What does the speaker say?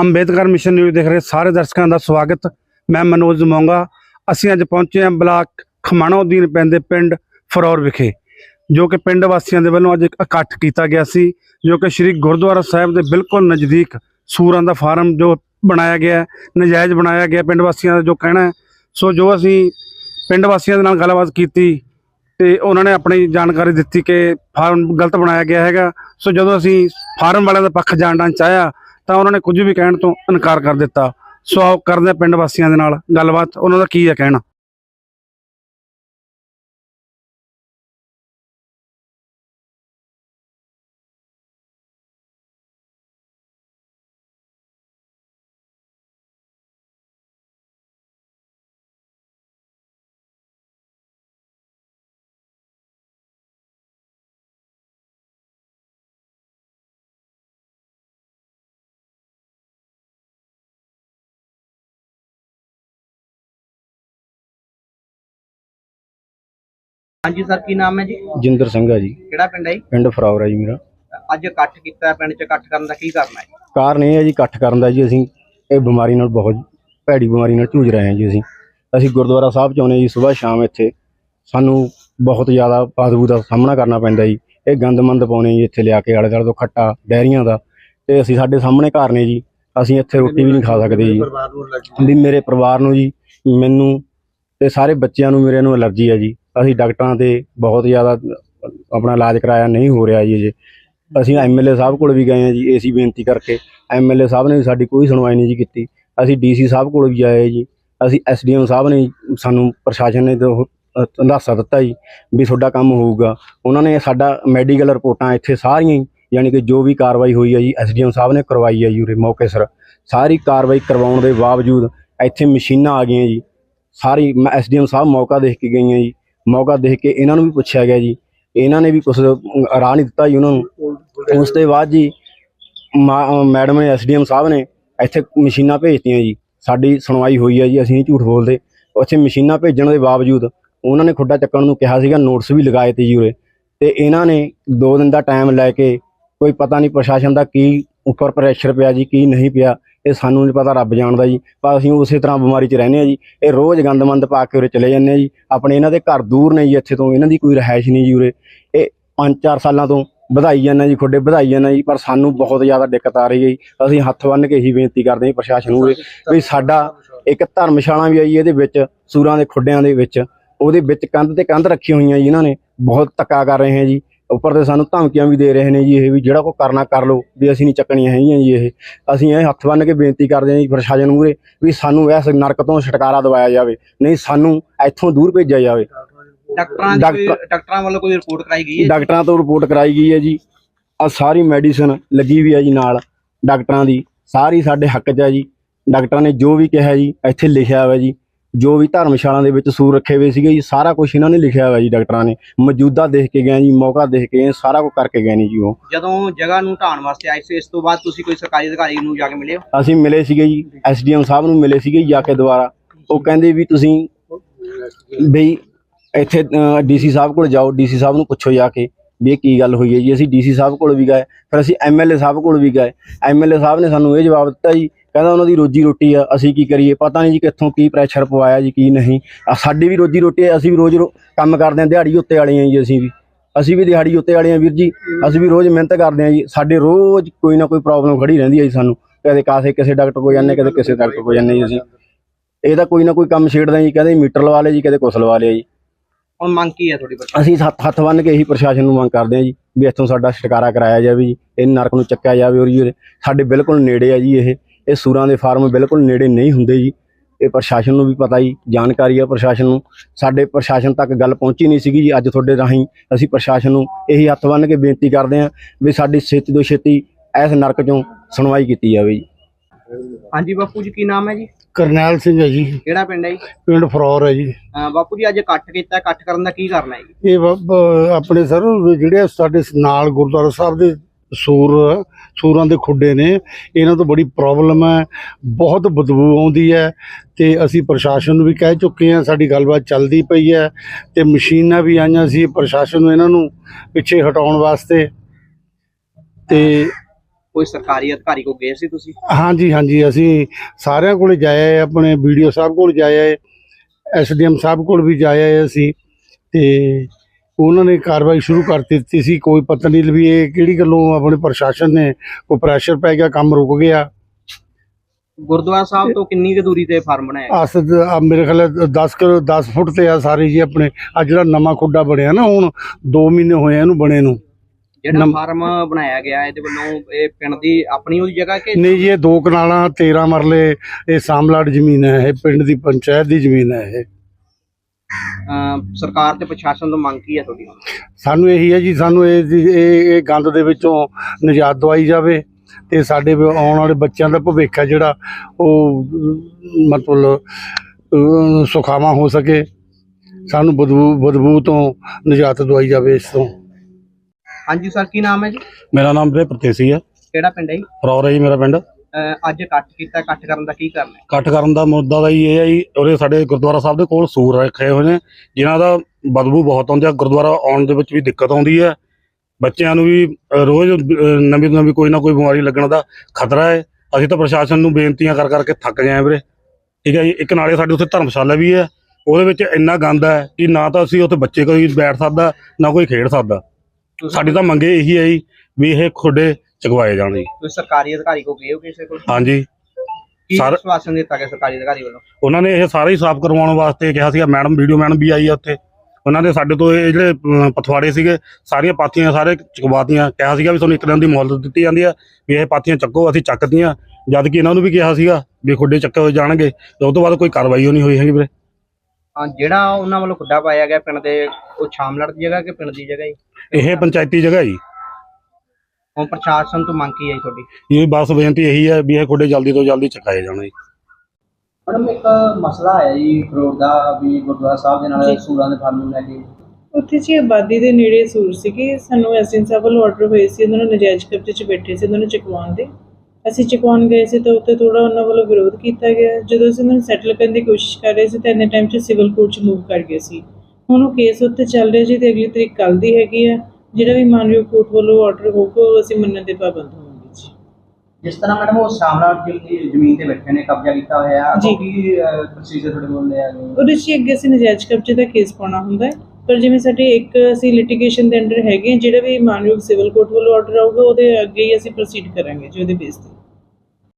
Ambedkar mission news ਦੇਖ ਰਹੇ ਸਾਰੇ ਦਰਸ਼ਕਾਂ ਦਾ ਸਵਾਗਤ। ਮੈਂ ਮਨੋਜ ਮੋਂਗਾ। ਅਸੀਂ ਅੱਜ ਪਹੁੰਚੇ ਹਾਂ ਬਲਾਕ ਖਮਾਣੋ ਅਧੀਨ ਪੈਂਦੇ ਪਿੰਡ ਫਰੌਰ ਵਿਖੇ ਜੋ ਕਿ ਪਿੰਡ ਵਾਸੀਆਂ ਦੇ ਵੱਲੋਂ ਅੱਜ ਇੱਕ ਇਕੱਠ ਕੀਤਾ ਗਿਆ ਸੀ ਜੋ ਕਿ ਸ੍ਰੀ ਗੁਰਦੁਆਰਾ ਸਾਹਿਬ ਦੇ ਬਿਲਕੁਲ ਨਜ਼ਦੀਕ ਸੂਰਾਂ ਦਾ ਫਾਰਮ ਜੋ ਬਣਾਇਆ ਗਿਆ ਹੈ, ਨਜਾਇਜ਼ ਬਣਾਇਆ ਗਿਆ ਪਿੰਡ ਵਾਸੀਆਂ ਦਾ ਜੋ ਕਹਿਣਾ ਹੈ। ਸੋ ਜੋ ਅਸੀਂ ਪਿੰਡ ਵਾਸੀਆਂ ਦੇ ਨਾਲ ਗੱਲਬਾਤ ਕੀਤੀ ਤੇ ਉਹਨਾਂ ਨੇ ਆਪਣੀ ਜਾਣਕਾਰੀ ਦਿੱਤੀ ਕਿ ਫਾਰਮ ਗਲਤ ਬਣਾਇਆ ਗਿਆ ਹੈਗਾ। ਸੋ ਜਦੋਂ ਅਸੀਂ ਫਾਰਮ ਵਾਲਿਆਂ ਦਾ ਪੱਖ ਜਾਣਨਾ ਚਾਹਿਆ ਤਾਂ ਉਹਨਾਂ ਨੇ ਕੁਝ ਵੀ ਕਹਿਣ ਤੋਂ ਇਨਕਾਰ ਕਰ ਦਿੱਤਾ। ਸੋ ਆਓ ਕਰਦੇ ਹਾਂ ਪਿੰਡ ਵਾਸੀਆਂ ਦੇ ਨਾਲ ਗੱਲਬਾਤ। ਉਹਨਾਂ ਦਾ ਕੀ ਹੈ ਕਹਿਣਾ? ਹਾਂਜੀ ਸਰ ਕੀ ਨਾਮ ਹੈ ਜੀ? ਜਿੰਦਰ ਸਿੰਘ ਹੈ ਜੀ। ਕਿਹੜਾ ਪਿੰਡ ਹੈ ਜੀ? ਪਿੰਡ ਫਰੌਰ ਹੈ ਜੀ ਮੇਰਾ। ਅੱਜ ਇਕੱਠ ਕੀਤਾ ਪਿੰਡ 'ਚ ਇਕੱਠ ਕਰਨ ਦਾ ਕੀ ਕਾਰਨ ਹੈ ਕਾਰਨ ਇਹ ਹੈ ਜੀ ਇਕੱਠ ਕਰਨ ਦਾ ਜੀ ਅਸੀਂ ਇਹ ਬਿਮਾਰੀ ਨਾਲ ਬਹੁਤ ਭੈੜੀ ਬਿਮਾਰੀ ਨਾਲ ਜੂਝ ਰਹੇ ਹਾਂ ਜੀ ਅਸੀਂ। ਅਸੀਂ ਗੁਰਦੁਆਰਾ ਸਾਹਿਬ ਚ ਆਉਂਦੇ ਜੀ ਸਵੇਰ ਸ਼ਾਮ ਇੱਥੇ। ਸਾਨੂੰ ਬਹੁਤ ਜ਼ਿਆਦਾ ਬਦਬੂ ਦਾ ਸਾਹਮਣਾ ਕਰਨਾ ਪੈਂਦਾ ਜੀ। ਇਹ ਗੰਦਮੰਦ ਪਾਉਣੇ ਜੀ ਇੱਥੇ ਲਿਆ ਕੇ ਆਲੇ ਦੁਆਲੇ ਤੋਂ ਖੱਟਾ ਡੈਰੀਆਂ ਦਾ। ਤੇ ਅਸੀਂ ਸਾਡੇ ਸਾਹਮਣੇ ਘਰ ਨੇ ਜੀ। ਅਸੀਂ ਇੱਥੇ ਰੋਟੀ ਵੀ ਨਹੀਂ ਖਾ ਸਕਦੇ ਜੀ। ਵੀ ਮੇਰੇ ਪਰਿਵਾਰ ਨੂੰ ਜੀ ਮੈਨੂੰ ਤੇ ਸਾਰੇ ਬੱਚਿਆਂ ਨੂੰ ਮੇਰੇ ਨੂੰ ਅਲਰਜੀ ਹੈ ਜੀ। ਅਸੀਂ ਡਾਕਟਰਾਂ ਤੇ ਬਹੁਤ ਜ਼ਿਆਦਾ ਆਪਣਾ ਇਲਾਜ ਕਰਾਇਆ, ਨਹੀਂ ਹੋ ਰਿਹਾ ਜੀ ਅਜੇ। ਅਸੀਂ ਐਮਐਲਏ ਸਾਹਿਬ ਕੋਲ ਵੀ ਗਏ ਆ ਜੀ, ਏਸੀ ਬੇਨਤੀ ਕਰਕੇ। ਐਮਐਲਏ ਸਾਹਿਬ ਨੇ ਵੀ ਸਾਡੀ ਕੋਈ ਸੁਣਵਾਈ ਨਹੀਂ ਜੀ ਕੀਤੀ। ਅਸੀਂ ਡੀਸੀ ਸਾਹਿਬ ਕੋਲ ਵੀ ਆਏ ਜੀ। ਅਸੀਂ ਐਸਡੀਐਮ ਸਾਹਿਬ ਨੇ ਸਾਨੂੰ ਪ੍ਰਸ਼ਾਸਨ ਨੇ ਦੋ ਅੰਦਾਜ਼ਾ ਦਿੱਤਾ ਜੀ ਵੀ ਤੁਹਾਡਾ ਕੰਮ ਹੋਊਗਾ। ਉਹਨਾਂ ਨੇ ਸਾਡਾ ਮੈਡੀਕਲ ਰਿਪੋਰਟਾਂ ਇੱਥੇ ਸਾਰੀਆਂ ਹੀ, ਯਾਨੀ ਕਿ ਜੋ ਵੀ ਕਾਰਵਾਈ ਹੋਈ ਹੈ ਜੀ ਐਸਡੀਐਮ ਸਾਹਿਬ ਨੇ ਕਰਵਾਈ ਹੈ ਜੀ ਉਰੇ ਮੌਕੇ ਸਿਰ। ਸਾਰੀ ਕਾਰਵਾਈ ਕਰਵਾਉਣ ਦੇ ਬਾਵਜੂਦ ਇੱਥੇ ਮਸ਼ੀਨਾਂ ਆ ਗਈਆਂ ਜੀ। ਸਾਰੀ ਐਸਡੀਐਮ ਸਾਹਿਬ ਮੌਕਾ ਦੇਖ ਕੇ ਗਈਆਂ ਜੀ। ਮੌਕਾ ਦੇਖ ਕੇ ਇਹਨਾਂ ਨੂੰ ਵੀ ਪੁੱਛਿਆ ਗਿਆ ਜੀ। ਇਹਨਾਂ ਨੇ ਵੀ ਕੁਝ ਰਾਹ ਨਹੀਂ ਦਿੱਤਾ ਜੀ ਉਹਨਾਂ ਨੂੰ। ਉਸ ਤੋਂ ਬਾਅਦ ਜੀ, ਮਾ- ਮੈਡਮ ਨੇ ਐਸਡੀਐਮ ਸਾਹਿਬ ਨੇ ਇੱਥੇ ਮਸ਼ੀਨਾਂ ਭੇਜਤੀਆਂ ਜੀ। ਸਾਡੀ ਸੁਣਵਾਈ ਹੋਈ ਹੈ ਜੀ, ਅਸੀਂ ਨਹੀਂ ਝੂਠ ਬੋਲਦੇ। ਉੱਥੇ ਮਸ਼ੀਨਾਂ ਭੇਜਣ ਦੇ ਬਾਵਜੂਦ ਉਹਨਾਂ ਨੇ ਖੁੱਡਾ ਚੱਕਣ ਨੂੰ ਕਿਹਾ ਸੀਗਾ, ਨੋਟਿਸ ਵੀ ਲਗਾਏ ਤੇ ਜੀ ਉਰੇ। ਤੇ ਇਹਨਾਂ ਨੇ 2 ਦਿਨ ਦਾ ਟਾਈਮ ਲੈ ਕੇ ਕੋਈ ਪਤਾ ਨਹੀਂ ਪ੍ਰਸ਼ਾਸਨ ਦਾ ਕੀ ਉੱਪਰ ਪ੍ਰੈਸ਼ਰ ਪਿਆ ਜੀ, ਕੀ ਨਹੀਂ ਪਿਆ। ਇਹ ਸਾਨੂੰ ਨਹੀਂ ਪਤਾ, ਰੱਬ ਜਾਣਦਾ ਜੀ। ਪਰ ਅਸੀਂ ਉਸੇ ਤਰ੍ਹਾਂ ਬਿਮਾਰੀ 'ਚ ਰਹਿੰਦੇ ਆ ਜੀ। ਇਹ ਰੋਜ਼ ਗੰਦਮੰਦ ਪਾ ਕੇ ਉਰੇ ਚਲੇ ਜਾਂਦੇ ਆ ਜੀ। ਆਪਣੇ ਇਹਨਾਂ ਦੇ ਘਰ ਦੂਰ ਨੇ ਜੀ, ਇੱਥੇ ਤੋਂ ਇਹਨਾਂ ਦੀ ਕੋਈ ਰਿਹਾਇਸ਼ ਨਹੀਂ ਜੀ ਉਰੇ। ਇਹ 5-4 ਸਾਲਾਂ ਤੋਂ ਵਧਾਈ ਜਾਂਦਾ ਜੀ ਖੁੱਡੇ ਵਧਾਈ ਜਾਂਦਾ ਜੀ, ਪਰ ਸਾਨੂੰ ਬਹੁਤ ਜ਼ਿਆਦਾ ਦਿੱਕਤ ਆ ਰਹੀ ਹੈ ਜੀ। ਅਸੀਂ ਹੱਥ ਬੰਨ੍ਹ ਕੇ ਹੀ ਬੇਨਤੀ ਕਰਦੇ ਹਾਂ ਪ੍ਰਸ਼ਾਸਨ ਨੂੰ ਵੀ- ਵੀ ਸਾਡਾ ਇੱਕ ਧਰਮਸ਼ਾਲਾ ਵੀ ਆਈ ਇਹਦੇ ਵਿੱਚ, ਸੂਰਾਂ ਦੇ ਖੁੱਡਿਆਂ ਦੇ ਵਿੱਚ। ਉਹਦੇ ਵਿੱਚ ਕੰਧ ਤੇ ਕੰਧ ਰੱਖੀ ਹੋਈਆਂ ਜੀ ਇਹਨਾਂ ਨੇ। ਬਹੁਤ ਧੱਕਾ ਕਰ ਰਹੇ ਹੈ ਜੀ। ਉੱਪਰ ਤੇ ਸਾਨੂੰ ਧਮਕੀਆਂ ਵੀ ਦੇ ਰਹੇ ਨੇ ਜੀ ਇਹ ਵੀ ਜਿਹੜਾ ਕੋ ਕਰਨਾ ਕਰ ਲਓ ਵੀ ਅਸੀਂ ਨਹੀਂ ਚੱਕਣੀਆਂ ਹੈਗੀਆਂ ਜੀ ਇਹ। ਅਸੀਂ ਇਹ ਹੱਥ ਬੰਨ੍ਹ ਕੇ ਬੇਨਤੀ ਕਰਦੇ ਹਾਂ ਜੀ ਪ੍ਰਸ਼ਾਸਨ ਮੂਹਰੇ ਵੀ ਸਾਨੂੰ ਇਸ ਨਰਕ ਤੋਂ ਛੁਟਕਾਰਾ ਦਿਵਾਇਆ ਜਾਵੇ ਨਹੀਂ ਸਾਨੂੰ ਇੱਥੋਂ ਦੂਰ ਭੇਜਿਆ ਜਾਵੇ। ਡਾਕਟਰਾਂ ਦੀ ਕੋਈ- ਡਾਕਟਰ- ਡਾਕਟਰਾਂ ਵੱਲੋਂ ਕੋਈ ਰਿਪੋਰਟ ਕਰਾਈ ਗਈ ਹੈ ਡਾਕਟਰਾਂ ਤੋਂ ਰਿਪੋਰਟ ਕਰਾਈ ਗਈ ਹੈ ਜੀ। ਆ ਸਾਰੀ ਮੈਡੀਸਨ ਲੱਗੀ ਵੀ ਹੈ ਜੀ ਨਾਲ ਡਾਕਟਰਾਂ ਦੀ। ਸਾਰੀ ਸਾਡੇ ਹੱਕ 'ਚ ਹੈ ਜੀ। ਡਾਕਟਰਾਂ ਨੇ ਜੋ ਵੀ ਕਿਹਾ ਜੀ ਇੱਥੇ ਲਿਖਿਆ ਹੋਇਆ ਜੀ। ਜੋ ਵੀ ਧਰਮਸ਼ਾਲਾ ਦੇ ਵਿੱਚ ਸੂਰ ਰੱਖੇ ਹੋਏ ਸੀਗੇ ਜੀ ਸਾਰਾ ਕੁਝ ਇਹਨਾਂ ਨੇ ਲਿਖਿਆ ਹੋਇਆ ਜੀ ਡਾਕਟਰਾਂ ਨੇ। ਮੌਜੂਦਾ ਦੇਖ ਕੇ ਗਏ ਜੀ ਮੌਕਾ ਦੇਖ ਕੇ ਗਏ ਸਾਰਾ ਕੁਝ ਕਰਕੇ ਗਏ ਨੇ ਜੀ ਉਹ। ਜਦੋਂ ਜਗ੍ਹਾ ਨੂੰ ਢਾਣ ਵਾਸਤੇ ਆਏ ਸੀ ਇਸ ਤੋਂ ਬਾਅਦ ਤੁਸੀਂ ਕੋਈ ਸਰਕਾਰੀ ਅਧਿਕਾਰੀ ਨੂੰ ਜਾ ਕੇ ਮਿਲੇ ਹੋ? ਅਸੀਂ ਮਿਲੇ ਸੀਗੇ ਜੀ ਐਸਡੀਐਮ ਸਾਹਿਬ ਨੂੰ ਮਿਲੇ ਸੀਗੇ ਜੀ ਜਾ ਕੇ ਦੁਬਾਰਾ। ਉਹ ਕਹਿੰਦੇ ਵੀ ਤੁਸੀਂ ਬਈ ਇੱਥੇ ਡੀਸੀ ਸਾਹਿਬ ਕੋਲ ਜਾਓ ਡੀਸੀ ਸਾਹਿਬ ਨੂੰ ਪੁੱਛੋ ਜਾ ਕੇ ਵੀ ਇਹ ਕੀ ਗੱਲ ਹੋਈ ਹੈ ਜੀ। ਅਸੀਂ ਡੀਸੀ ਸਾਹਿਬ ਕੋਲ ਵੀ ਗਏ ਫਿਰ ਅਸੀਂ ਐਮਐਲਏ ਸਾਹਿਬ ਕੋਲ ਵੀ ਗਏ। ਐਮਐਲਏ ਸਾਹਿਬ ਨੇ ਸਾਨੂੰ ਇਹ ਜਵਾਬ ਦਿੱਤਾ ਜੀ ਕਹਿੰਦਾ ਉਹਨਾਂ ਦੀ ਰੋਜੀ ਰੋਟੀ ਆ ਅਸੀਂ ਕੀ ਕਰੀਏ? ਪਤਾ ਨਹੀਂ ਜੀ ਕਿੱਥੋਂ ਕੀ ਪ੍ਰੈਸ਼ਰ ਪਵਾਇਆ ਜੀ ਕੀ ਨਹੀਂ। ਸਾਡੀ ਵੀ ਰੋਜੀ ਰੋਟੀ ਹੈ ਅਸੀਂ ਵੀ ਰੋਜ਼ ਰੋ- ਕੰਮ ਕਰਦੇ ਹਾਂ ਦਿਹਾੜੀ ਉੱਤੇ ਵਾਲੇ ਹਾਂ ਜੀ ਅਸੀਂ ਵੀ। ਅਸੀਂ ਵੀ ਦਿਹਾੜੀ ਉੱਤੇ ਵਾਲੇ ਹਾਂ ਵੀਰ ਜੀ ਅਸੀਂ ਵੀ ਰੋਜ਼ ਮਿਹਨਤ ਕਰਦੇ ਹਾਂ ਜੀ। ਸਾਡੇ ਰੋਜ਼ ਕੋਈ ਨਾ ਕੋਈ ਪ੍ਰੋਬਲਮ ਖੜੀ ਰਹਿੰਦੀ ਹੈ ਜੀ ਸਾਨੂੰ। ਕਦੇ ਕਾਸੇ ਕਿਸੇ ਡਾਕਟਰ ਕੋਲ ਜਾਂਦੇ ਕਦੇ ਕਿਸੇ ਡਾਕਟਰ ਕੋਲ ਜਾਂਦੇ ਜੀ ਅਸੀਂ। ਇਹਦਾ ਕੋਈ ਨਾ ਕੋਈ ਕੰਮ ਛੇੜਦੇ ਜੀ ਕਦੇ ਮੀਟਰ ਲਵਾ ਲਿਆ ਜੀ ਕਦੇ ਕੁਛ ਲਵਾ ਲਿਆ ਜੀ। ਹੁਣ ਮੰਗ ਕੀ ਹੈ ਤੁਹਾਡੀ ਅਸੀਂ ਹੱਥ ਹੱਥ ਬੰਨ੍ਹ ਕੇ ਇਹੀ ਪ੍ਰਸ਼ਾਸਨ ਨੂੰ ਮੰਗ ਕਰਦੇ ਹਾਂ ਜੀ ਵੀ ਇੱਥੋਂ ਸਾਡਾ ਛੁਟਕਾਰਾ ਕਰਾਇਆ ਜਾਵੇ ਜੀ ਇਹ ਨਰਕ ਨੂੰ ਚੱਕਿਆ ਜਾਵੇ ਔਰ ਜੀ ਸਾਡੇ ਬਿਲਕੁਲ ਨੇੜੇ ਆ ਜੀ ਇਹ। ਇਹ ਸੂਰਾਂ ਦੇ ਫਾਰਮ ਬਿਲਕੁਲ ਨੇੜੇ ਨਹੀਂ ਹੁੰਦੇ ਜੀ। ਇਹ ਪ੍ਰਸ਼ਾਸਨ ਨੂੰ ਵੀ ਪਤਾ ਜੀ ਜਾਣਕਾਰੀ ਆ ਪ੍ਰਸ਼ਾਸਨ ਨੂੰ। ਸਾਡੇ ਪ੍ਰਸ਼ਾਸਨ ਤੱਕ ਗੱਲ ਪਹੁੰਚੀ ਨਹੀਂ ਸੀਗੀ ਜੀ ਅੱਜ ਤੁਹਾਡੇ ਰਾਹੀਂ। ਅਸੀਂ ਪ੍ਰਸ਼ਾਸਨ ਨੂੰ ਇਹੀ ਹੱਥ ਬੰਨ੍ਹ ਕੇ ਬੇਨਤੀ ਕਰਦੇ ਹਾਂ ਵੀ ਸਾਡੀ ਛੇਤੀ ਤੋਂ ਛੇਤੀ ਇਸ ਨਰਕ ਚੋਂ ਸੁਣਵਾਈ ਕੀਤੀ ਜਾਵੇ ਜੀ। ਹਾਂਜੀ ਬਾਪੂ ਜੀ ਕੀ ਨਾਮ ਹੈ ਜੀ? ਕਰਨੈਲ ਸਿੰਘ ਹੈ ਜੀ। ਕਿਹੜਾ ਪਿੰਡ ਹੈ ਜੀ? ਪਿੰਡ ਫਰੌਰ ਹੈ ਜੀ। ਬਾਪੂ ਜੀ ਅੱਜ ਇਕੱਠ ਕੀਤਾ ਇਕੱਠ ਕਰਨ ਦਾ ਕੀ ਕਰਨਾ ਹੈ ਜੀ? ਇਹ ਆਪਣੇ ਸਰ ਜਿਹੜੇ ਸਾਡੇ ਨਾਲ ਗੁਰਦੁਆਰਾ ਸਾਹਿਬ ਦੇ ਸੂਰ ਸੂਰਾਂ ਦੇ ਖੁੱਡੇ ਨੇ। ਇਹਨਾਂ ਤੋਂ ਬੜੀ ਪ੍ਰੋਬਲਮ ਹੈ ਬਹੁਤ ਬਦਬੂ ਆਉਂਦੀ ਹੈ ਤੇ ਅਸੀਂ ਪ੍ਰਸ਼ਾਸਨ ਨੂੰ ਵੀ ਕਹਿ ਚੁੱਕੇ ਹਾਂ ਸਾਡੀ ਗੱਲਬਾਤ ਚੱਲਦੀ ਪਈ ਹੈ ਤੇ ਮਸ਼ੀਨਾਂ ਵੀ ਆਈਆਂ ਸੀ ਪ੍ਰਸ਼ਾਸਨ ਨੂੰ ਇਹਨਾਂ ਨੂੰ ਪਿੱਛੇ ਹਟਾਉਣ ਵਾਸਤੇ। ਤੇ ਕੋਈ ਸਰਕਾਰੀ ਅਧਿਕਾਰੀ ਕੋ ਗਏ ਸੀ ਤੁਸੀਂ? ਹਾਂਜੀ ਹਾਂਜੀ ਅਸੀਂ ਸਾਰਿਆਂ ਕੋਲੇ ਜਾਏ ਆਏ ਆਪਣੇ ਵੀਡੀਓ ਸਾਹਿਬ ਕੋਲ ਜਾਏ ਆਏ ਐਸਡੀਐਮ ਸਾਹਿਬ ਕੋਲ ਵੀ ਜਾਏ ਆਏ ਅਸੀਂ। ਤੇ ਉਹਨਾਂ ਨੇ ਕਾਰਵਾਈ ਸ਼ੁਰੂ ਕਰ ਦਿੱਤੀ ਸੀ। ਕੋਈ ਪਤਾ ਨਹੀਂ ਵੀ ਇਹ ਕਿਹੜੀ ਗੱਲੋਂ ਆਪਣੇ ਪ੍ਰਸ਼ਾਸਨ ਨੇ ਕੋਈ ਪ੍ਰੈਸ਼ਰ ਪੈ ਗਿਆ ਕੰਮ ਰੁਕ ਗਿਆ। ਗੁਰਦੁਆਰਾ ਸਾਹਿਬ ਤੋਂ ਕਿੰਨੀ ਕੁ ਦੂਰੀ ਤੇ ਫਾਰਮ ਬਣਾਇਆ? ਅਸਦ ਆ ਮੇਰੇ ਖਿਆਲ 10 ਕਰ 10 ਫੁੱਟ ਤੇ ਆ ਸਾਰੇ ਜੀ ਆਪਣੇ। ਆ ਜਿਹੜਾ ਨਵਾਂ ਖੁੱਡਾ ਬਣਿਆ ਨਾ ਹੁਣ 2 ਮਹੀਨੇ ਹੋਏ ਆ ਇਹਨੂੰ ਬਣੇ ਨੂੰ। ਜਿਹੜਾ ਫਾਰਮ ਬਣਾਇਆ ਗਿਆ ਇਹਦੇ ਵੱਲੋਂ ਇਹ ਪਿੰਡ ਦੀ ਆਪਣੀ ਉਹਦੀ ਜਗ੍ਹਾ ਕਿ ਨਹੀਂ ਜੀ ਇਹ ਦੋ ਕਨਾਲਾਂ 13 ਮਰਲੇ ਇਹ ਸਾਮਲਾੜ ਜ਼ਮੀਨ ਹੈ ਇਹ ਪਿੰਡ ਦੀ ਪੰਚਾਇਤ ਦੀ ਜ਼ਮੀਨ ਹੈ ਇਹ। ਸਰਕਾਰ ਤੇ ਪ੍ਰਸ਼ਾਸਨ ਤੋਂ ਮੰਗ ਕੀ ਹੈ ਤੁਹਾਡੀ? ਸਾਨੂੰ ਇਹੀ ਹੈ ਜੀ ਸਾਨੂੰ ਇਹ ਇਹ ਇਹ ਗੰਦ ਦੇ ਵਿੱਚੋਂ ਨਿਜਾਤ ਦਵਾਈ ਜਾਵੇ ਤੇ ਸਾਡੇ ਆਉਣ ਵਾਲੇ ਬੱਚਿਆਂ ਦਾ ਭਵਿੱਖ ਹੈ ਜਿਹੜਾ ਉਹ ਮਤਲਬ ਸੁਖਾਵਾਂ ਹੋ ਸਕੇ। ਸਾਨੂੰ ਬਦਬੂ ਬਦਬੂ ਤੋਂ ਨਿਜਾਤ ਦਵਾਈ ਜਾਵੇ ਇਸ ਤੋਂ। ਹਾਂਜੀ ਸਰ ਕੀ ਨਾਮ ਹੈ ਜੀ? ਮੇਰਾ ਨਾਮ ਵੀਰੇ ਪ੍ਰਤੇਸੀ ਹੈ। ਕਿਹੜਾ ਪਿੰਡ ਹੈ ਜੀ? ਫਰੌਰ ਹੈ ਜੀ ਮੇਰਾ ਪਿੰਡ। ਅੱਜ ਇਕੱਠ ਕੀਤਾ ਇਕੱਠ ਕਰਨ ਦਾ ਕੀ ਕਾਰਨ ਹੈ? ਇਕੱਠ ਕਰਨ ਦਾ ਮੁੱਦਾ ਦਾ ਜੀ ਇਹ ਹੈ ਜੀ ਉਹਦੇ ਸਾਡੇ ਗੁਰਦੁਆਰਾ ਸਾਹਿਬ ਦੇ ਕੋਲ ਸੂਰ ਰੱਖੇ ਹੋਏ ਨੇ ਜਿਨ੍ਹਾਂ ਦਾ ਬਦਬੂ ਬਹੁਤ ਆਉਂਦੀ ਹੈ ਗੁਰਦੁਆਰਾ ਆਉਣ ਦੇ ਵਿੱਚ ਵੀ ਦਿੱਕਤ ਆਉਂਦੀ ਹੈ। ਬੱਚਿਆਂ ਨੂੰ ਵੀ ਰੋਜ਼ ਨਵੀਂ ਨਵੀਂ ਕੋਈ ਨਾ ਕੋਈ ਬਿਮਾਰੀ ਲੱਗਣ ਦਾ ਖਤਰਾ ਹੈ। ਅਸੀਂ ਤਾਂ ਪ੍ਰਸ਼ਾਸਨ ਨੂੰ ਬੇਨਤੀਆਂ ਕਰ ਕਰਕੇ ਥੱਕ ਗਏ ਹਾਂ ਵੀਰੇ। ਠੀਕ ਹੈ ਜੀ ਇੱਕ ਨਾਲੇ ਸਾਡੇ ਉੱਥੇ ਧਰਮਸ਼ਾਲਾ ਵੀ ਹੈ ਉਹਦੇ ਵਿੱਚ ਇੰਨਾ ਗੰਦ ਹੈ ਕਿ ਨਾ ਤਾਂ ਅਸੀਂ ਉੱਥੇ ਬੱਚੇ ਕੋਈ ਬੈਠ ਸਕਦਾ ਨਾ ਕੋਈ ਖੇਡ ਸਕਦਾ। ਸਾਡੀ ਤਾਂ ਮੰਗੇ ਇਹੀ ਹੈ ਜੀ ਵੀ ਇਹ ਖੁੱਡੇ ਚਕਵਾਏ ਜਾਣ। ਜੀ ਕੋਈ ਸਰਕਾਰੀ ਅਧਿਕਾਰੀ ਕੋ ਗਏ ਹੋ ਕਿਸੇ ਕੋਲ? ਹਾਂਜੀ। ਕੀ ਸਰ- ਵਿਸ਼ਵਾਸਨ ਦਿੱਤਾ ਗਿਆ ਸਰਕਾਰੀ ਅਧਿਕਾਰੀ ਵੱਲੋਂ? ਉਹਨਾਂ ਨੇ ਇਹ ਸਾਰਾ ਹੀ ਸਾਫ਼ ਕਰਵਾਉਣ ਵਾਸਤੇ ਕਿਹਾ ਸੀਗਾ ਮੈਡਮ ਵੀਡੀਓ ਮੈਡਮ ਵੀ ਆਈ ਆ ਉੱਥੇ। ਉਹਨਾਂ ਨੇ ਸਾਡੇ ਤੋਂ ਇਹ ਜਿਹੜੇ ਅਮ, ਪਥਵਾੜੇ ਸੀਗੇ ਸਾਰੀਆਂ ਪਾਥੀਆਂ ਸਾਰੇ ਚੁਕਵਾਤੀਆਂ। ਕਿਹਾ ਸੀਗਾ ਵੀ ਤੁਹਾਨੂੰ ਇੱਕ ਦਿਨ ਦੀ ਮੁਹਲਤ ਦਿੱਤੀ ਜਾਂਦੀ ਆ ਵੀ ਇਹ ਪਾਥੀਆਂ ਚੱਕੋ ਅਸੀਂ ਚੱਕਤੀਆਂ। ਜਦ ਕਿ ਇਹਨਾਂ ਨੂੰ ਵੀ ਕਿਹਾ ਸੀਗਾ ਵੀ ਖੁੱਡੇ ਚੱਕੇ ਹੋਏ ਜਾਣਗੇ ਤੇ ਉਸ ਤੋਂ ਬਾਅਦ ਕੋਈ ਕਾਰਵਾਈ ਉਹ ਨਹੀਂ ਹੋਈ ਹੈਗੀ ਵੀਰੇ। ਹਾਂ ਜਿਹੜਾ ਉਹਨਾਂ ਵੱਲੋਂ ਖੁੱਡਾ ਪਾਇਆ ਗਿਆ ਪਿੰਡ ਦੇ ਉਹ ਛਾਮਲੜ ਦੀ ਜਗ੍ਹਾ ਕਿ ਪਿੰਡ ਦੀ ਜਗ੍ਹਾ ਜੀ ਇਹ ਪੰਚਾਇਤੀ ਜਗ੍ਹਾ ਜੀ। ਹੁਣ ਪ੍ਰਸ਼ਾਸਨ ਤੋਂ ਮੰਗ ਕੀ ਹੈ ਜੀ ਤੁਹਾਡੀ? ਇਹ ਬਸ ਬੇਨਤੀ ਇਹੀ ਹੈ ਵੀ ਇਹ ਖੁੱਡੇ ਜਲਦੀ ਤੋਂ ਜਲਦੀ ਚੁਕਾਏ ਜਾਣ ਜੀ। ਮੈਡਮ ਇੱਕ ਮਸਲਾ ਆਇਆ ਜੀ ਫਰੋਡ ਦਾ ਵੀ ਗੁਰਦੁਆਰਾ ਸਾਹਿਬ ਦੇ ਨਾਲ ਸੂਰਾਂ ਦੇ ਫਾਰਮ ਨੂੰ ਲੈ ਕੇ। ਉੱਥੇ ਜੀ ਆਬਾਦੀ ਦੇ ਨੇੜੇ ਸੂਰ ਸੀਗੇ। ਸਾਨੂੰ ਐਸਐਨ ਸਾਹਿਬ ਵੱਲੋਂ ਆਰਡਰ ਹੋਏ ਸੀ ਉਹਨਾਂ ਨੂੰ ਨਜਾਇਜ਼ ਕਬਜ਼ੇ 'ਚ ਬੈਠੇ ਸੀ ਉਹਨਾਂ ਨੂੰ ਚੁਕਵਾਉਣ ਦੇ। ਅਸੀਂ ਚੁਕਵਾਉਣ ਗਏ ਸੀ ਤਾਂ ਉੱਥੇ ਥੋੜਾ ਉਹਨਾਂ ਵੱਲੋਂ ਵਿਰੋਧ ਕੀਤਾ ਗਿਆ। ਜਦੋਂ ਅਸੀਂ ਉਹਨਾਂ ਨੂੰ ਸੈਟਲ ਕਰਨ ਦੀ ਕੋਸ਼ਿਸ਼ ਕਰ ਰਹੇ ਸੀ ਤਾਂ ਇੰਨੇ ਟਾਈਮ 'ਚ ਸਿਵਲ ਕੋਰਟ 'ਚ ਮੂਵ ਕਰ ਗਏ ਸੀ। ਹੁਣ ਉਹ ਕੇਸ ਉੱਤੇ ਚੱਲ ਰਿਹਾ ਜੀ ਤੇ ਅਗਲੀ ਤਰੀਕ ਕੱਲ ਦੀ ਹੈਗੀ ਆ। ਜਿਹੜਾ ਵੀ ਮਾਨਯੋਗ ਕੋਰਟ ਵੱਲੋਂ ਆਰਡਰ ਹੋਊਗਾ ਉਹ ਅਸੀਂ ਮੰਨਣ ਦੇ ਪਾਬੰਦ ਹੋਵਾਂਗੇ ਜੀ। ਜਿਸ ਤਰ੍ਹਾਂ ਮੈਡਮ ਉਹ ਸ਼ਾਮਲਾੜ ਦੀ ਜ਼ਮੀਨ ਤੇ ਬੈਠੇ ਨੇ ਕਬਜ਼ਾ ਕੀਤਾ ਹੋਇਆ ਹੈ ਜੀ। ਕੀ ਪ੍ਰੋਸੀਜਰ ਤੁਹਾਡੇ ਕੋਲ ਲਿਆ ਗਿਆ? ਉਹਦੇ 'ਚ ਹੀ ਅੱਗੇ ਅਸੀਂ ਨਜਾਇਜ਼ ਕਬਜ਼ੇ ਦਾ ਕੇਸ ਪਾਉਣਾ ਹੁੰਦਾ ਹੈ। ਪਰ ਜਿਵੇਂ ਸਾਡੇ ਇੱਕ ਅਸੀਂ ਲਿਟੀਗੇਸ਼ਨ ਦੇ ਅੰਡਰ ਹੈਗੇ ਹਾਂ, ਜਿਹੜਾ ਵੀ ਮਾਨਯੋਗ ਸਿਵਲ ਕੋਰਟ ਵੱਲੋਂ ਆਰਡਰ ਆਊਗਾ ਉਹਦੇ ਅੱਗੇ ਹੀ ਅਸੀਂ ਪ੍ਰੋਸੀਡ ਕਰਾਂਗੇ ਜੀ ਉਹਦੇ ਬੇਸ ਤੇ।